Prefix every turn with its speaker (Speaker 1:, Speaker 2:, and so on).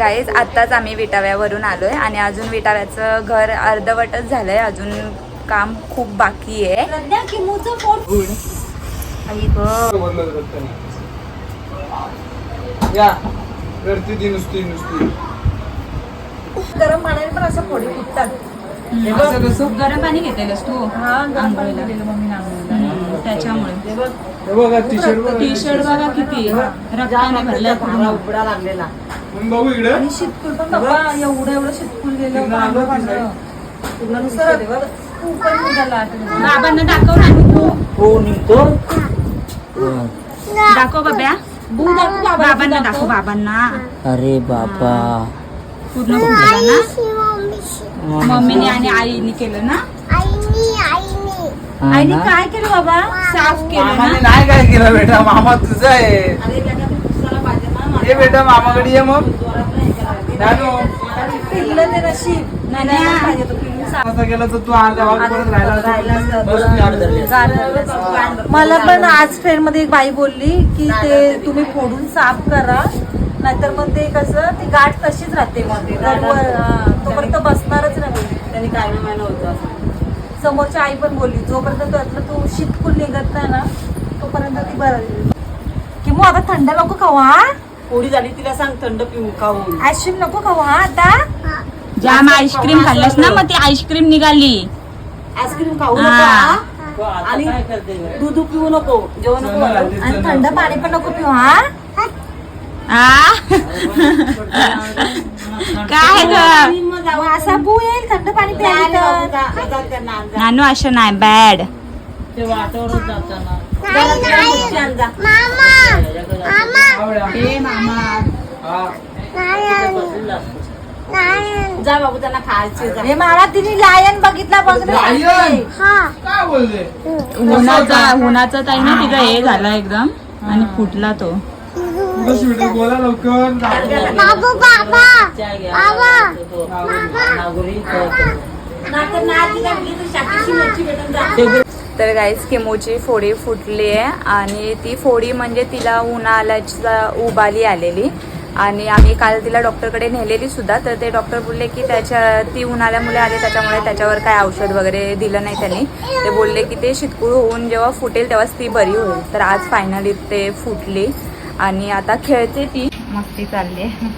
Speaker 1: Guys आत्ताच आम्ही विटाव्यावरून आलोय आणि अजून विटाव्याचं घर अर्धवटच झालंय. अजून काम खूप बाकी आहे. आई गं.
Speaker 2: या करते ती नुसती नुसती.
Speaker 3: गरम पाण्याने पण असं फोडी फुटतात.
Speaker 1: गरम पाणी घेतेलस तू.
Speaker 3: हा गरम पाणी दिलेलं मम्मी
Speaker 1: हम्म, त्याच्यामुळे.
Speaker 2: हे बघा. टी शर्ट
Speaker 1: बघा किती. रक्ताने
Speaker 3: उघडा लागलेला.
Speaker 2: मग बघू इकडे.
Speaker 3: आणि शीतपूल पण बाबा एवढं एवढं शीतपूल गेलं
Speaker 2: पूर्ण
Speaker 3: पांढरं
Speaker 2: आलं
Speaker 3: पांढरं. पूर्ण नुसतं खूप पण निघाला आता.
Speaker 1: बाबांना दाखव ना
Speaker 3: हो निघतो.
Speaker 1: दाखव बाब्या.
Speaker 3: बू दाखव बाबा
Speaker 1: बाबांना दाखव. बाबांना.
Speaker 4: अरे बाबा.
Speaker 1: पूर्ण फुटलं ना? मम्मीने आणि आईने केलं ना?
Speaker 3: आईने? काय केलं बाबा?
Speaker 1: साफ केलं ना?
Speaker 2: नाही काय केलं बेटा मामा तुझा आहे
Speaker 3: अरे त्याच्या दुसऱ्याला पाहिजे ना
Speaker 2: ये बेटा मामाकडे ये मग. नानू
Speaker 3: पिल्लं ते नशीब नाही नाही
Speaker 1: नान्या.
Speaker 3: पाहिजे तो पिल्लू. साफ.
Speaker 2: असं केलं तर तू आज गावात परत राहिला
Speaker 3: राहिला
Speaker 2: असता.
Speaker 3: असता.
Speaker 2: बस मी आठ धरले.
Speaker 3: मला पण आज फ्रेंडमध्ये एक बाई बोलली की ते तुम्ही फोडून साफ करा. नाहीतर मग ते कसं ती गाठ तशीच राहते मग. ते हा, तोपर्यंत बसणारच नाही. बोलली त्यांनी काय महिना होतं समोरची आई पण बोलली जोपर्यंत त्यातलं तो शीतपूल निघत नाही ना तोपर्यंत ती बरं. की मग आता थंड नको खाऊ हा?
Speaker 5: पोळी झाली तिला सांग थंड पिऊ खाऊन
Speaker 3: आईस्क्रीम नको खाऊ हा आता
Speaker 1: जाम आईस्क्रीम खाल्लंस ना मग ती आईस्क्रीम निघाली
Speaker 5: आईस्क्रीम खाऊ
Speaker 1: हा.
Speaker 5: नका आणि दूध पिऊ नको जेवण नको.
Speaker 3: आणि थंड पाणी पण नको पिऊ हा
Speaker 1: आ? काय ग
Speaker 5: आणि मग जाऊ.
Speaker 3: मग असा बू येईल थंड पाणी प्यायला तर.
Speaker 1: नानू असं नाही बॅड. ए मामा
Speaker 5: जा बाबू त्यांना खायचे जा.
Speaker 3: हे मला तिने लायन बघितला बघ ना.
Speaker 2: लायन? काय बोलते
Speaker 1: उन्हाचा उन्हाचा ताई ना तिचा हे झाला एकदम आणि फुटला तो.
Speaker 2: बोला लवकर.
Speaker 5: नाहीतर तर शाकीची मिरची भेटून जा.
Speaker 1: तर गाईस केमोची फोडी फुटली आहे आणि ती फोडी म्हणजे तिला उन्हाळ्याचा उबाली आलेली. आणि आम्ही काल तिला डॉक्टरकडे नेलेली सुद्धा तर ते डॉक्टर बोलले की त्याच्या ती उन्हाळ्यामुळे आले त्याच्यामुळे त्याच्यावर काय औषध वगैरे दिलं नाही त्यांनी. ते बोलले की ते शितकूळ होऊन जेव्हा फुटेल तेव्हाच ती बरी होईल. तर आज फायनली ते फुटली. आणि आता खेळते ती. मस्ती चालली आहे.